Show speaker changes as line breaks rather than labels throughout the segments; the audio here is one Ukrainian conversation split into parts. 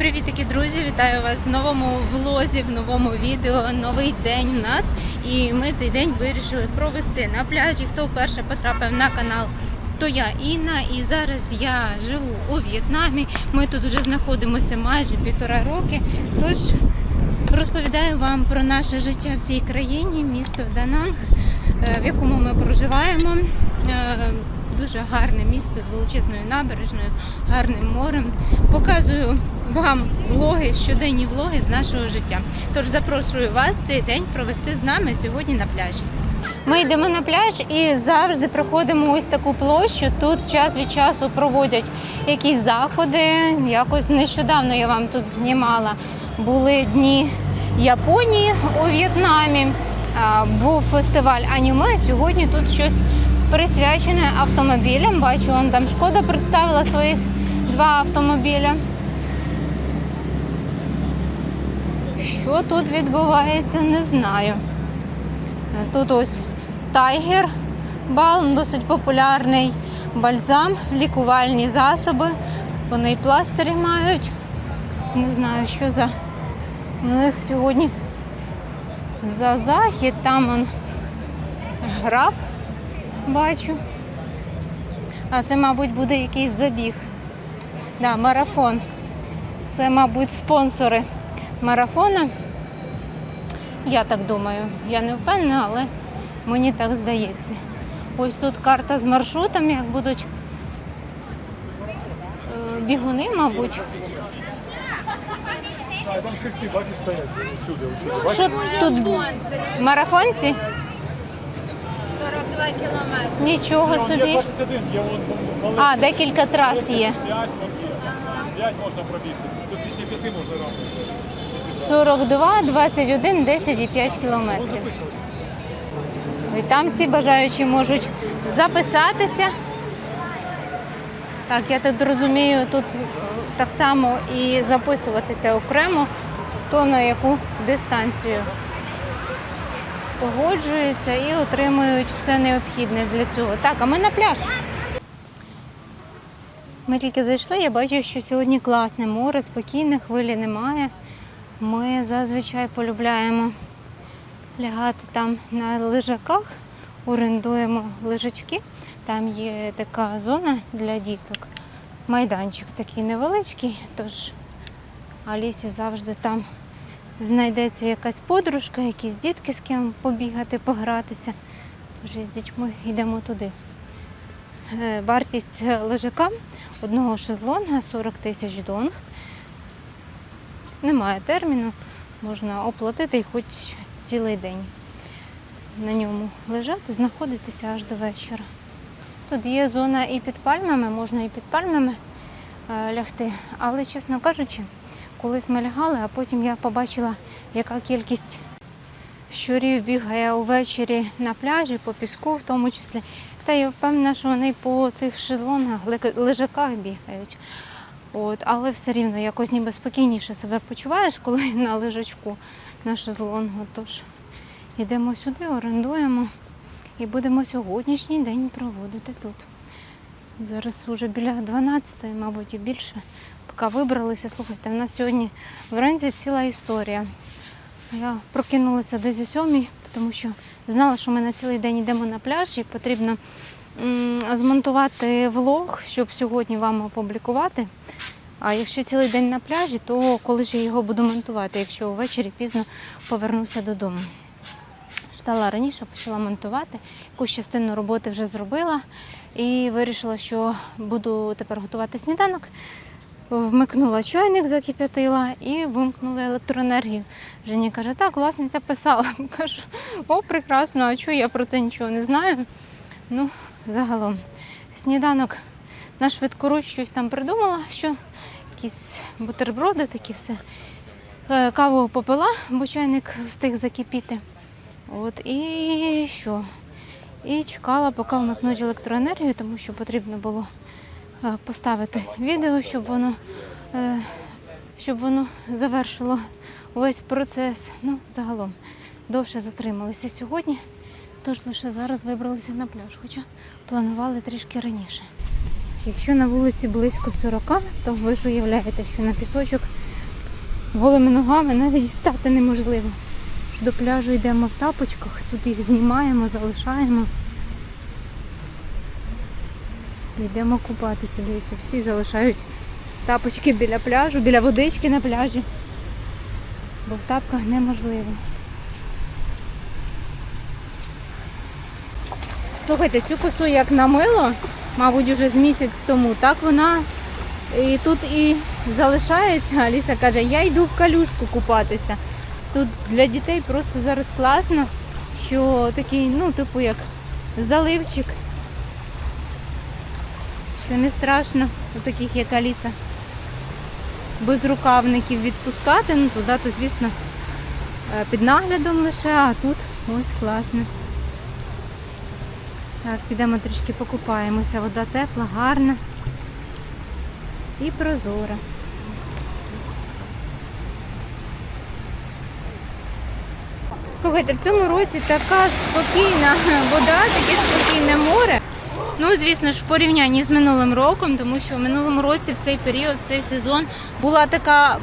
Привітики, друзі! Вітаю вас в новому влозі, в новому відео. Новий день в нас. І ми цей день вирішили провести на пляжі. Хто вперше потрапив на канал, то я Інна. І зараз я живу у В'єтнамі. Ми тут вже знаходимося майже півтора роки. Тож розповідаю вам про наше життя в цій країні, місто Дананг, е, в якому ми проживаємо. Дуже гарне місто з величезною набережною, гарним морем. Показую вам влоги, щоденні влоги з нашого життя. Тож запрошую вас цей день провести з нами сьогодні на пляжі. Ми йдемо на пляж і завжди проходимо ось таку площу. Тут час від часу проводять якісь заходи. Якось нещодавно я вам тут знімала. Були дні Японії у В'єтнамі. Був фестиваль аніме. Сьогодні тут щось присвячене автомобілям. Бачу, вон там шкода представила своїх два автомобіля. Що тут відбувається, не знаю. Тут ось Тайгер Балм, досить популярний бальзам, лікувальні засоби. Вони й пластирі мають. Не знаю, що за у них сьогодні за захід. Там он граб бачу. А це, мабуть, буде якийсь забіг. Да, марафон. Це, мабуть, спонсори марафона. Я так думаю. Я не впевнена, але мені так здається. Ось тут карта з маршрутом, як будуть е, бігуни, мабуть.
Там хрести, бачиш, стоять.
Що тут марафонці?
42 кілометри.
Нічого
Є
собі.
21, є вон
А, декілька трас є.
5, 5 можна пробігти. Тут після 5 можна робити.
42, 21, 10 і 5 кілометрів. І там всі бажаючі можуть записатися. Так, я так розумію, тут так само і записуватися окремо, хто на яку дистанцію погоджується і отримують все необхідне для цього. Так, а ми на пляж. Ми тільки зайшли, я бачу, що сьогодні класне море, спокійне, хвилі немає. Ми зазвичай полюбляємо лягати там на лежаках, орендуємо лежачки. Там є така зона для діток. Майданчик такий невеличкий, тож Алісі завжди там знайдеться якась подружка, якісь дітки з ким побігати, погратися. Тож із дітьми йдемо туди. Е, Вартість лежака одного шезлонга 40 тисяч донг. Немає терміну, можна оплатити і хоч цілий день на ньому лежати, знаходитися аж до вечора. Тут є зона і під пальмами, можна і під пальмами е, лягти. Але, чесно кажучи, колись ми лягали, а потім я побачила, яка кількість щурів бігає увечері на пляжі, по піску в тому числі. Та я впевнена, що вони по цих шезлонгах, лежаках бігають. От, але все рівно якось ніби спокійніше себе почуваєш, коли на лежачку на шезлонгу. Тож йдемо сюди, орендуємо і будемо сьогоднішній день проводити тут. Зараз вже біля 12-ї, мабуть, і більше. Поки вибралися, слухайте, в нас сьогодні вранці ціла історія. Я прокинулася десь о сьомій, тому що знала, що ми на цілий день йдемо на пляж і потрібно змонтувати влог, щоб сьогодні вам опублікувати. А якщо цілий день на пляжі, то коли ж я його буду монтувати, якщо ввечері пізно повернуся додому. Стала раніше, почала монтувати, якусь частину роботи вже зробила і вирішила, що буду тепер готувати сніданок. Вмикнула чайник, закип'ятила і вимкнула електроенергію. Жені каже, так, власниця писала. Кажу, о, прекрасно, а чого я про це нічого не знаю. Ну, загалом, сніданок на швидкоруч щось там придумала, що якісь бутерброди, такі все. Е, Каву попила, бо чайник встиг закипіти. От і що? І чекала, поки вмикнуть електроенергію, тому що потрібно було поставити відео, щоб воно, е, щоб воно завершило увесь процес. Ну, загалом довше затрималися сьогодні, тож лише зараз вибралися на пляж, хоча планували трішки раніше. Якщо на вулиці близько 40, то ви ж уявляєте, що на пісочок голими ногами навіть стати неможливо. До пляжу йдемо в тапочках, тут їх знімаємо, залишаємо. Йдемо купатися, дивіться, всі залишають тапочки біля пляжу, біля водички на пляжі. Бо в тапках неможливо. Слухайте, цю косу як намило, мабуть, уже з місяць тому, так вона і тут і залишається. Аліса каже, я йду в калюшку купатися. Тут для дітей просто зараз класно, що такий, ну, типу, як заливчик. Що не страшно у таких, як Аліса, без рукавників відпускати. Ну, туди, то, звісно, е, під наглядом лише, а тут ось класно. Так, підемо трішки покупаємося. Вода тепла, гарна і прозора. Слухайте, в цьому році така спокійна вода, таке спокійне море. Ну, звісно ж, в порівнянні з минулим роком, тому що в минулому році в цей період, в цей сезон була така е,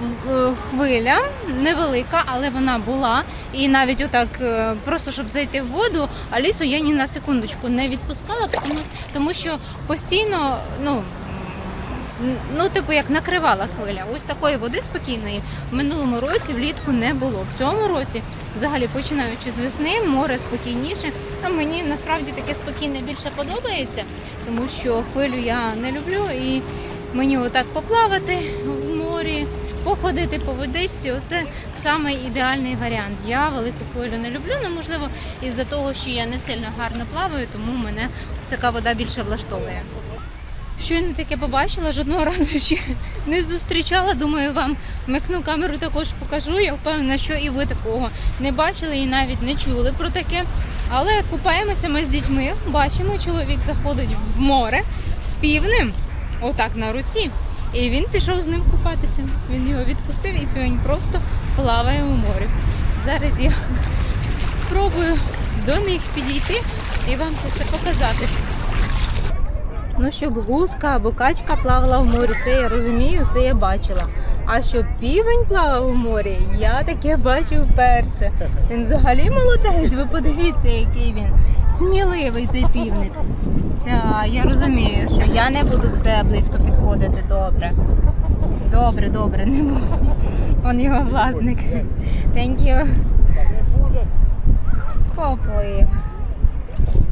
хвиля невелика, але вона була. І навіть отак, е, просто щоб зайти в воду, Алісу я ні на секундочку не відпускала, тому, що постійно, ну. Ну, типу, як накривала хвиля. Ось такої води спокійної в минулому році влітку не було. В цьому році, взагалі, починаючи з весни, море спокійніше. А мені насправді таке спокійне більше подобається, тому що хвилю я не люблю і мені отак поплавати в морі, походити по водичці, оце саме ідеальний варіант. Я велику хвилю не люблю, ну можливо, із-за того, що я не сильно гарно плаваю, тому мене ось така вода більше влаштовує. Щойно таке побачила, жодного разу ще не зустрічала. Думаю, вам вмикну камеру також покажу. Я впевнена, що і ви такого не бачили і навіть не чули про таке. Але купаємося ми з дітьми, бачимо, чоловік заходить в море з півнем, отак на руці. І він пішов з ним купатися. Він його відпустив і півень просто плаває у морі. Зараз я спробую до них підійти і вам це все показати. Ну, щоб гуска або качка плавала в морі, це я розумію, це я бачила. А щоб півень плавав у морі, я таке бачу вперше. Він взагалі молодець, ви подивіться, який він сміливий цей півник. Та, я розумію, що я не буду до тебе близько підходити, добре. Добре, добре, не буду. Он його власник. Thank you. Поплив.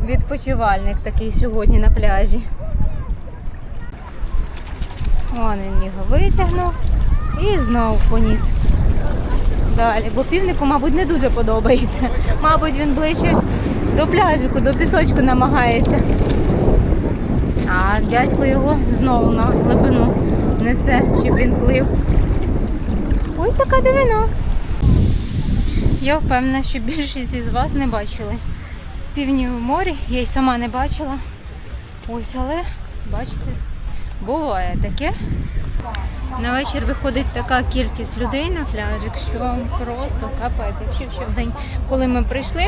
Відпочивальник такий сьогодні на пляжі. Вон він його витягнув і знову поніс. Далі, бо півнику, мабуть, не дуже подобається. Мабуть, він ближче до пляжику, до пісочку намагається. А дядько його знову на глибину несе, щоб він плив. Ось така дивина. Я впевнена, що більшість із вас не бачили півнів в морі. Я й сама не бачила. Ось, але бачите, буває таке. На вечір виходить така кількість людей на пляжик, що просто капець. Якщо ще в день, коли ми прийшли,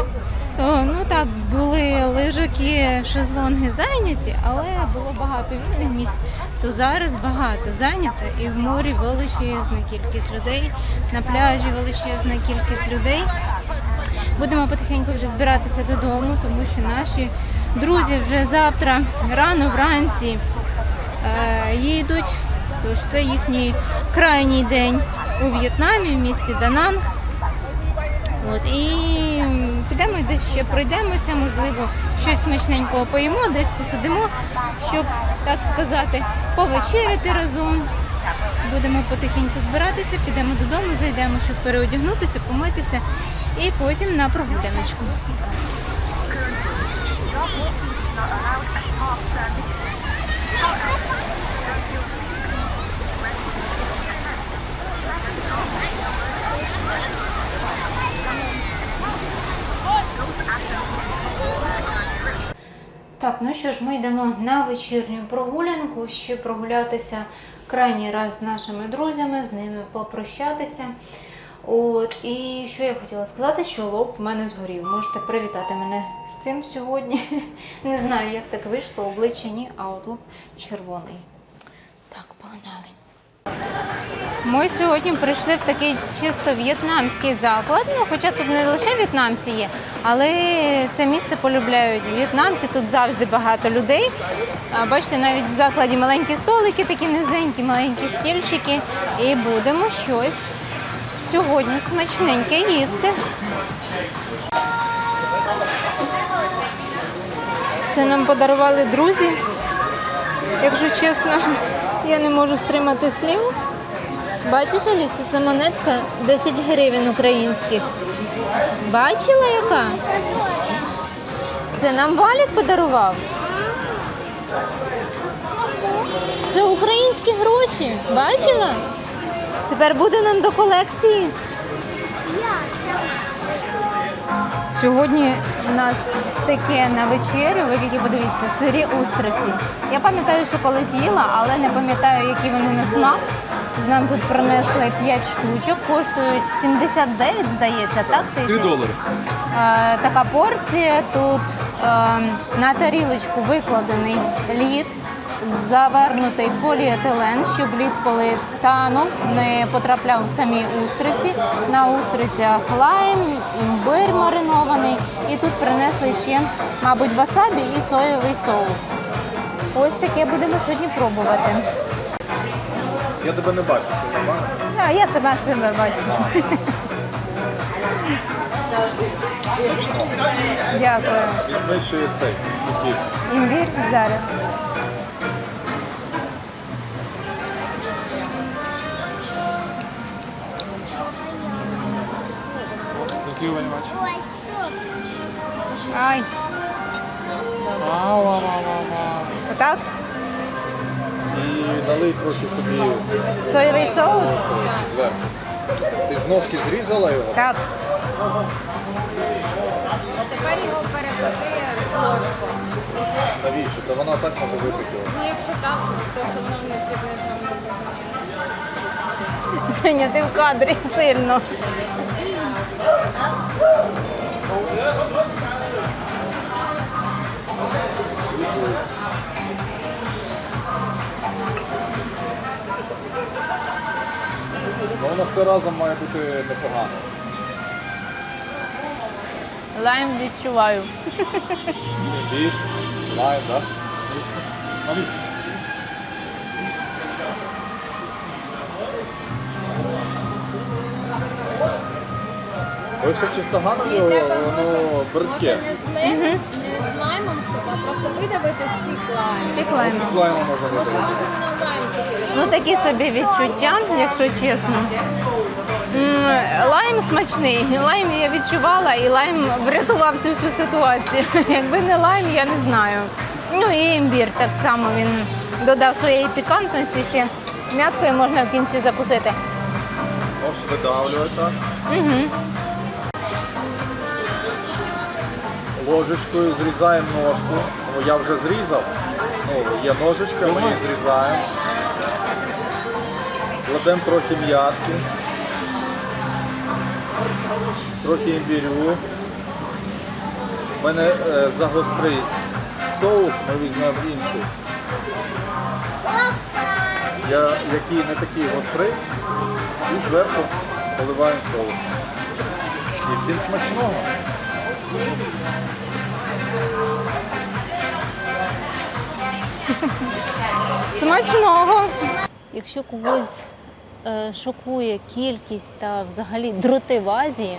то ну так були лежаки, шезлонги зайняті, але було багато вільних місць. То зараз багато зайнято і в морі величезна кількість людей, на пляжі величезна кількість людей. Будемо потихеньку вже збиратися додому, тому що наші друзі вже завтра рано вранці їдуть. Тож це їхній крайній день у В'єтнамі, в місті Дананг. От, і підемо десь ще пройдемося, можливо, щось смачненького поїмо, десь посидимо, щоб, так сказати, повечеряти разом. Будемо потихеньку збиратися, підемо додому, зайдемо, щоб переодягнутися, помитися і потім на прогуляночку. Так, ну що ж, ми йдемо на вечірню прогулянку, ще прогулятися крайній раз з нашими друзями, з ними попрощатися. От, і що я хотіла сказати, що лоб в мене згорів. Можете привітати мене з цим сьогодні. Не знаю, як так вийшло, обличчя ні, а от лоб червоний. Так, погнали. Ми сьогодні прийшли в такий чисто в'єтнамський заклад. Ну, хоча тут не лише в'єтнамці є, але це місце полюбляють в'єтнамці. Тут завжди багато людей. Бачите, навіть в закладі маленькі столики, такі низенькі, маленькі стільчики. І будемо щось сьогодні смачненьке їсти. Це нам подарували друзі. Якщо чесно, я не можу стримати слів. Бачиш, Аліса, це монетка 10 гривень українських. Бачила яка? Це нам Валік подарував. Це українські гроші. Бачила? Тепер буде нам до колекції. Сьогодні у нас таке на вечерю, ви тільки подивіться, сирі устриці. Я пам'ятаю, що колись їла, але не пам'ятаю, які вони на смак. З нам тут принесли 5 штучок, коштують 79, здається, так? Тисяч?
долари.
Е, така порція. Тут е, на тарілочку викладений лід, завернутий поліетилен, щоб лід, коли танув, не потрапляв в самі устриці. На устрицях лайм, імбир маринований. І тут принесли ще, мабуть, васабі і соєвий соус. Ось таке будемо сьогодні пробувати.
Я тебе не бачу, це нормально?
А, я сама себе бачу. Дякую.
Візьми ще цей кефір.
Імбір зараз.
Thank you.
Ай,
вау, вау, вау.
отак.
І налий трохи собі
Соєвий соус.
зверху. Ти з ножки зрізала його?
Так.
А тепер його переклади в ложку.
Навіщо? Та вона так може випити.
Ну якщо так, то що воно не знову.
Женя, ти в кадрі сильно.
Ну воно все разом має бути непогано.
Лайм відчуваю.
Імбір, лайм, так?
Аліса.
Бо якщо чистоганом його, воно бридке.
Може не з, лим, не з лаймом, щоб, а просто видавити сік лайм.
З лаймом можна
Може, може воно лайм тільки
Ну такі собі відчуття, якщо чесно. М, Лайм смачний. Лайм я відчувала, і лайм врятував цю всю ситуацію. Якби не лайм, я не знаю. Ну і імбір так само він додав своєї пікантності ще. М'яткою можна в кінці закусити.
Можеш видавлювати так.
Угу.
Ложечкою зрізаємо ножку. Ну, я вже зрізав. Ну, є ножичка, ми її зрізаємо. Кладемо трохи м'ятки. Трохи імбірю. У мене е, загострий соус, ми візьмемо інший. Я, який не такий гострий. І зверху поливаємо соус. І всім смачного.
Смачного! Якщо когось е, шокує кількість та взагалі дроти в Азії,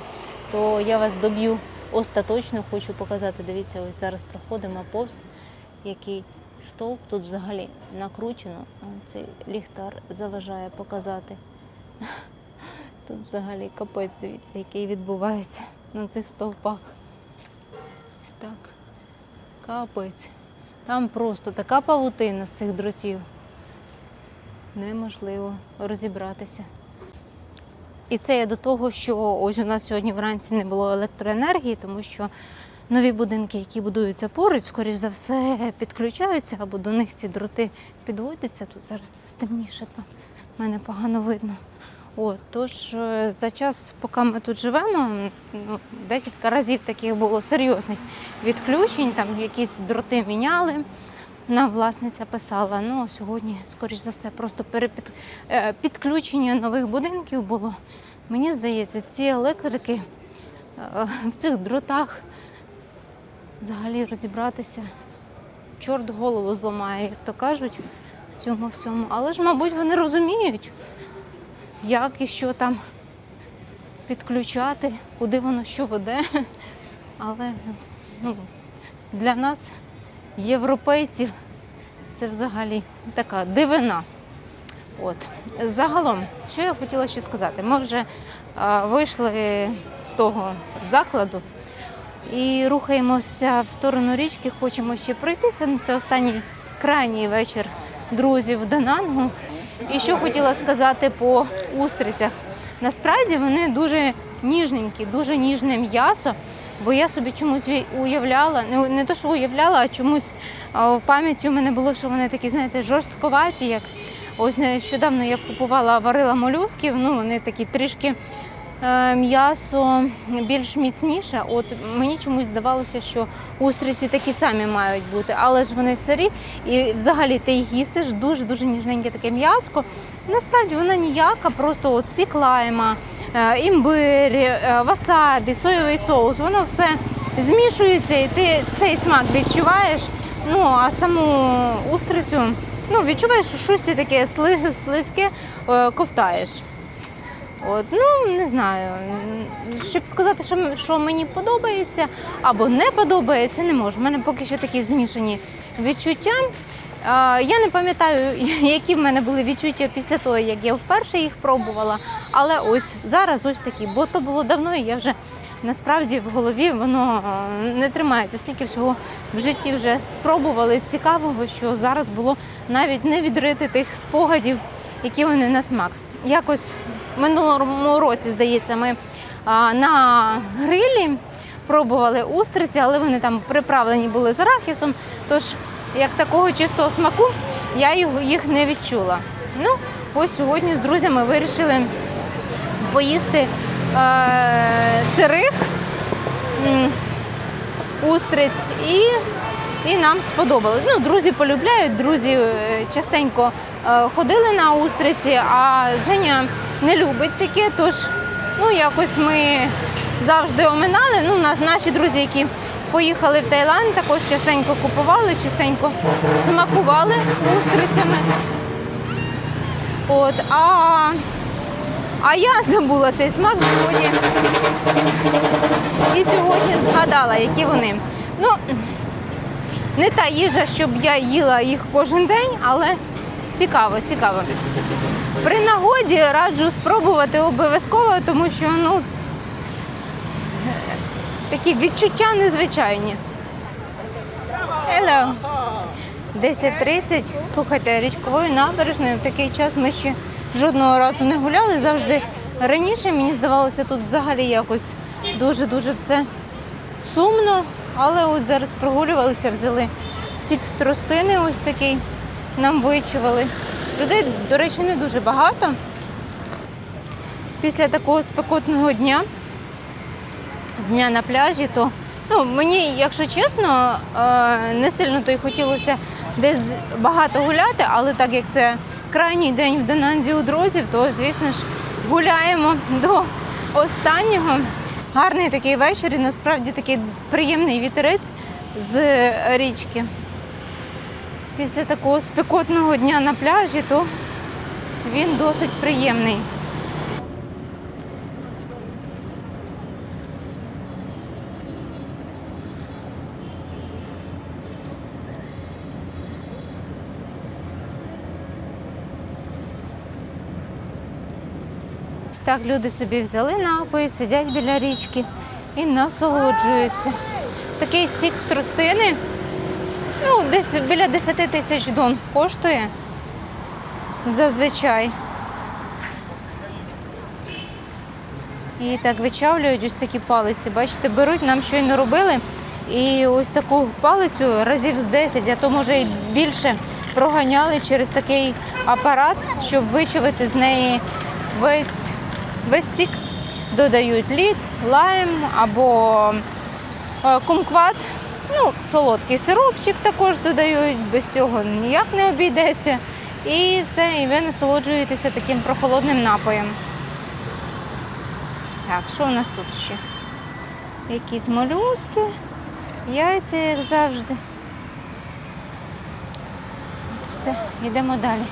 то я вас доб'ю остаточно. Хочу показати. Дивіться, ось зараз проходимо повз який стовп тут взагалі накручено. Цей ліхтар заважає показати. Тут взагалі капець, дивіться, який відбувається на цих стовпах. Так. Капець. Там просто така павутина з цих дротів. Неможливо розібратися. І це я до того, що ось у нас сьогодні вранці не було електроенергії, тому що нові будинки, які будуються поруч, скоріш за все, підключаються або до них ці дроти підводяться. Тут зараз темніше, то мене погано видно. От, тож е, за час, поки ми тут живемо, ну, декілька разів таких було серйозних відключень, там якісь дроти міняли. нам власниця писала. Ну, а сьогодні, скоріш за все, просто перепід... е, підключення нових будинків було. Мені здається, ці електрики е, в цих дротах взагалі розібратися. Чорт голову зламає, як то кажуть, в цьому всьому. Але ж, мабуть, вони розуміють, як і що там підключати, куди воно що веде. Але ну, для нас, європейців, це взагалі така дивина. От. Загалом, що я хотіла ще сказати, ми вже а, вийшли з того закладу і рухаємося в сторону річки, хочемо ще пройтися. Це останній крайній вечір друзів Данангу. І що хотіла сказати по устрицях. Насправді вони дуже ніжненькі, дуже ніжне м'ясо. Бо я собі чомусь уявляла, не, не то, що уявляла, а чомусь в пам'яті у мене було, що вони такі, знаєте, жорстковаті, як ось нещодавно я купувала, варила молюсків, ну вони такі трішки м'ясо більш міцніше. От мені чомусь здавалося, що устриці такі самі мають бути, але ж вони сирі, і взагалі ти їх їсиш дуже-дуже ніжненьке таке м'яско. Насправді вона ніяка, просто от сік лайма, е, імбир, е, васабі, соєвий соус, воно все змішується, і ти цей смак відчуваєш. Ну а саму устрицю ну, відчуваєш, що щось ти таке слизьке е, ковтаєш. От, ну, не знаю. Щоб сказати, що, що мені подобається або не подобається, не можу. У мене поки що такі змішані відчуття. Я не пам'ятаю, які в мене були відчуття після того, як я вперше їх пробувала. Але ось зараз ось такі, бо то було давно, і я вже насправді в голові воно не тримається. Стільки всього в житті вже спробували цікавого, що зараз було навіть не відрити тих спогадів, які вони на смак. Якось минулому році, здається, ми на грилі пробували устриці, але вони там приправлені були з арахісом. Тож, як такого чистого смаку, я їх не відчула. Ну, ось сьогодні з друзями вирішили поїсти е, сирих устриць і, і нам сподобалось. Ну, друзі полюбляють, друзі е, частенько е, ходили на устриці, а Женя не любить таке, тож ну, якось ми завжди оминали. Ну, у нас наші друзі, які поїхали в Таїланд, також частенько купували, частенько смакували устрицями. От, а, а я забула цей смак сьогодні. І сьогодні згадала, які вони. Ну, не та їжа, щоб я їла їх кожен день, але цікаво, цікаво. При нагоді раджу спробувати обов'язково, тому що ну, такі відчуття незвичайні. Hello. 10.30. Слухайте, річковою набережною в такий час ми ще жодного разу не гуляли. Завжди раніше мені здавалося, тут взагалі якось дуже-дуже все сумно. Але от зараз прогулювалися, взяли сік з тростини, ось такий нам вичували. Людей, до речі, не дуже багато. Після такого спекотного дня, дня на пляжі, то ну, мені, якщо чесно, е, не сильно то й хотілося десь багато гуляти, але так як це крайній день в Дананзі у друзів, то, звісно ж, гуляємо до останнього. Гарний такий вечір і насправді такий приємний вітерець з річки. Після такого спекотного дня на пляжі, то він досить приємний. Так люди собі взяли напої, сидять біля річки і насолоджуються. Такий сік з тростини, ну, десь біля 10 тисяч дон коштує зазвичай. І так вичавлюють ось такі палиці. Бачите, беруть, нам щойно робили. І ось таку палицю разів з 10, а то може і більше проганяли через такий апарат, щоб вичавити з неї весь, весь сік. Додають лід, лайм або е, кумкват Ну, солодкий сиропчик також додають, без цього ніяк не обійдеться. І все, і ви насолоджуєтеся таким прохолодним напоєм. Так, що у нас тут ще? Якісь молюски, яйця, як завжди. От Все, йдемо далі.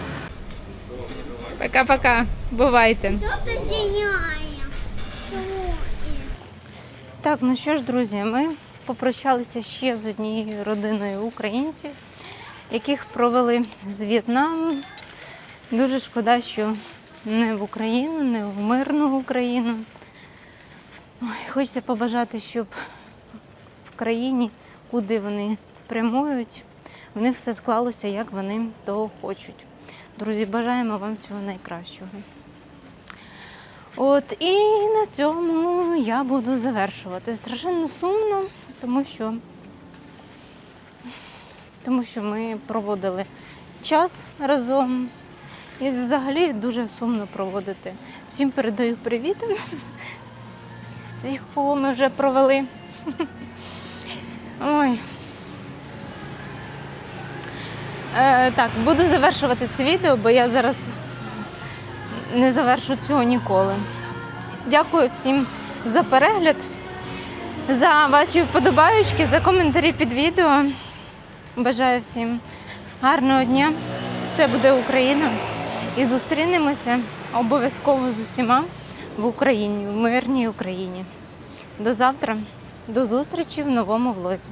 Пока-пока. Бувайте. Так, ну що ж, друзі, ми попрощалися ще з однією родиною українців, яких провели з В'єтнаму. Дуже шкода, що не в Україну, не в мирну Україну. Ой, хочеться побажати, щоб в країні, куди вони прямують, в них все склалося, як вони того хочуть. Друзі, бажаємо вам всього найкращого. От і на цьому я буду завершувати. Страшенно сумно, тому що, тому що ми проводили час разом. І взагалі дуже сумно проводити. Всім передаю привіт. Всіх, кого ми вже провели. Ой. Е, так, буду завершувати це відео, бо я зараз не завершу цього ніколи. Дякую всім за перегляд, за ваші вподобаючки, за коментарі під відео. Бажаю всім гарного дня. Все буде Україна. І зустрінемося обов'язково з усіма в Україні, в мирній Україні. До завтра, до зустрічі в новому влозі.